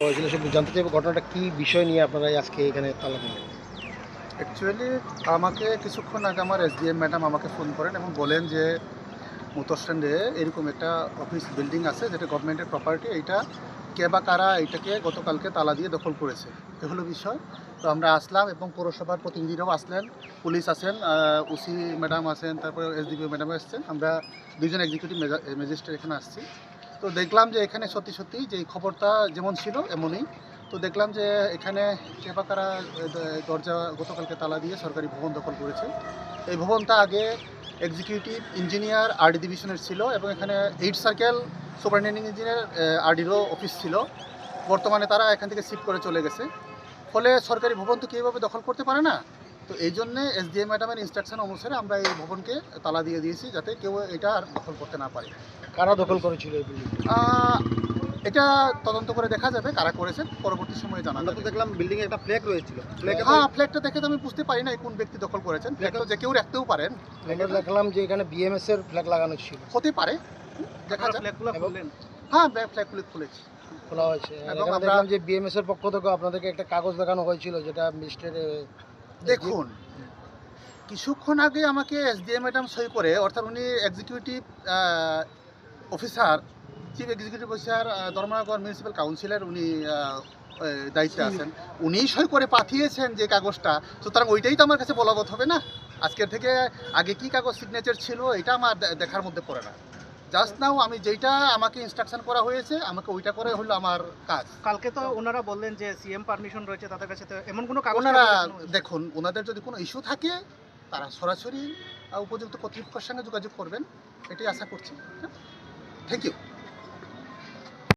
জানতে চাইব, ঘটনাটা কি বিষয় নিয়ে আপনারা আজকে এখানে তালা দিলেন? অ্যাকচুয়ালি আমাকে কিছুক্ষণ আগে আমার এসডিএম ম্যাডাম আমাকে ফোন করেন এবং বলেন যে মোটর স্ট্যান্ডে এরকম একটা অফিস বিল্ডিং আছে যেটা গভর্নমেন্টের প্রপার্টি এইটা কে বা কারা এইটাকে গতকালকে তালা দিয়ে দখল করেছে। এ হলো বিষয়। তো আমরা আসলাম এবং পৌরসভার প্রতিনিধিরাও আসলেন, পুলিশ আছেন ওসি ম্যাডাম আছেন তারপরে এসডিপিও ম্যাডাম এসছেন। আমরা দুইজন এক্সিকিউটিভ ম্যাজিস্ট্রেট এখানে আসছি। তো দেখলাম যে এখানে সত্যি সত্যি যে খবরটা যেমন ছিল, এমনই। তো দেখলাম যে এখানে দ- দরজা গতকালকে তালা দিয়ে সরকারি ভবন দখল করেছে। এই ভবনটা আগে এক্সিকিউটিভ ইঞ্জিনিয়ার আরডি ডিভিশনের ছিল এবং এখানে এইট সার্কেল সুপারিনটেন্ডিং ইঞ্জিনিয়ার আরডিরও অফিস ছিল। বর্তমানে তারা এখান থেকে শিফট করে চলে গেছে। ফলে সরকারি ভবন তো কীভাবে দখল করতে পারে না? তো এই জন্যে এসডিএম ম্যাডামের ইনস্ট্রাকশন অনুসারে আমরা এই ভবনকে তালা দিয়ে দিয়েছি যাতে কেউ এটা আর দখল করতে না পারে। কারা দখল করেছিল এই এটা তদন্ত করে দেখা যাবে কারা করেছেন পরবর্তী সময়ে জানা যাবে। দেখলাম বিল্ডিং এ একটা ফ্ল্যাগ রয়েছিল। হ্যাঁ ফ্ল্যাগটা দেখে তো আমি বুঝতে পারি না কোন ব্যক্তি দখল করেছেন। ফ্ল্যাগ তো যে কেউ রাখতেও পারেন। দেখলাম যে এখানে বিএমএস এর ফ্ল্যাগ লাগানো ছিল। হতে পারে। দেখা যাক। এবং হ্যাঁ ফ্ল্যাগগুলি খুলেছি। খোলা হয়েছে। এবং আমরা- যে বিএমএস এর পক্ষ থেকে আপনাদেরকে একটা কাগজ দেখানো হয়েছিল যেটা মিস্টার দেখুন কিছুক্ষণ আগে আমাকে এসডিএম ম্যাডাম সই করে অর্থাৎ উনি executive officer chief executive officer Dharmanagar municipal councillor উনি দায়িত্বে আছেন। উনিই সই করে পাঠিয়েছেন যে কাগজটা সুতরাং ওইটাই তো আমার কাছে বলবৎ হবে না। আজকের থেকে আগে কি কাগজ সিগনেচার ছিল এটা আমার দেখার মধ্যে পড়ে না। জাস্ট নাও আমি যেইটা আমাকে ইনস্ট্রাকশন করা হয়েছে আমাকে ওইটা করে হলো আমার কাজ। কালকে তো ওনারা বললেন যে সিএম পারমিশন রয়েছে তাদের কাছে তো এমন কোনো কাগজ ওনারা দেখুন ওনাদের যদি কোনো ইস্যু থাকে তারা সরাসরি উপযুক্ত কর্তৃপক্ষের সঙ্গে যোগাযোগ করবেন এটাই আশা করছি। Thank you